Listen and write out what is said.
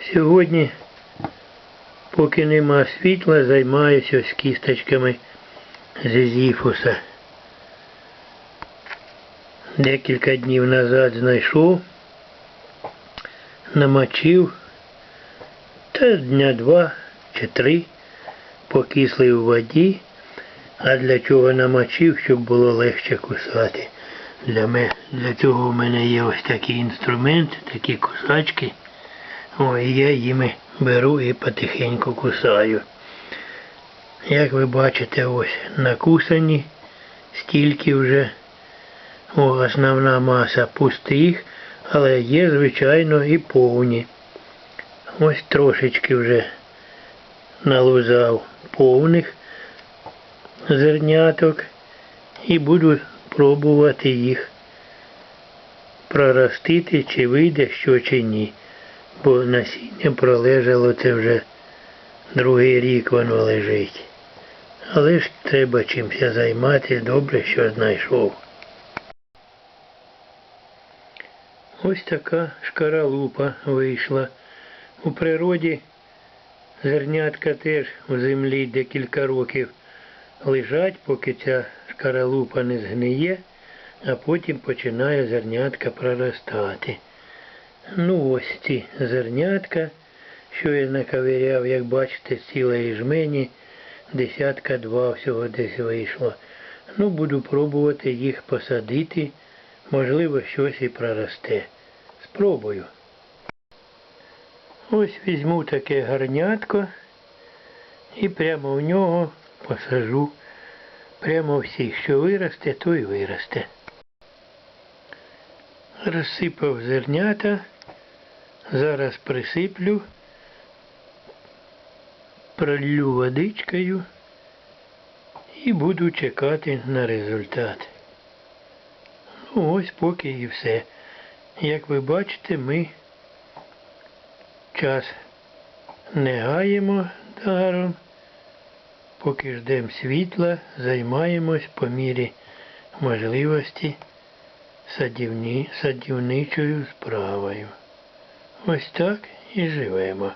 Сьогодні, поки нема світла, займаюся ось кісточками зізіфуса. Декілька днів назад знайшов, намочив, та дня два чи три покисли у воді, а для чого намочив, щоб було легше кусати. Для, me, для цього у мене є ось такий інструмент, такі кусачки. Ой, я їми беру і потихеньку кусаю. Як ви бачите, ось накусані, стільки вже о, основна маса пустих, але є, звичайно, і повні. Ось трошечки вже налузав повних зерняток і буду пробувати їх проростити, чи вийде що чи ні. Бо насіння пролежало це вже другий рік воно лежить. Але ж треба чимся займатися, добре, що знайшов. Ось така шкаралупа вийшла. У природі зернятка теж у землі декілька років лежать, поки ця шкаралупа не згниє, а потім починає зернятка проростати. Ну ось ці зернятка, що я наковиряв, як бачите, цілої жмені, десятка два всього десь вийшло. Ну, буду пробувати їх посадити, можливо, щось і проросте. Спробую. Ось візьму таке гарнятко і прямо в нього посажу. Прямо всіх, що виросте, то й виросте. Розсипав зернята. Зараз присиплю, пролью водичкою і буду чекати на результат. Ну ось поки і все. Як ви бачите, ми час не гаємо даром, поки ждемо світла, займаємось по мірі можливості садівні, садівничою справою. Ось так і живемо.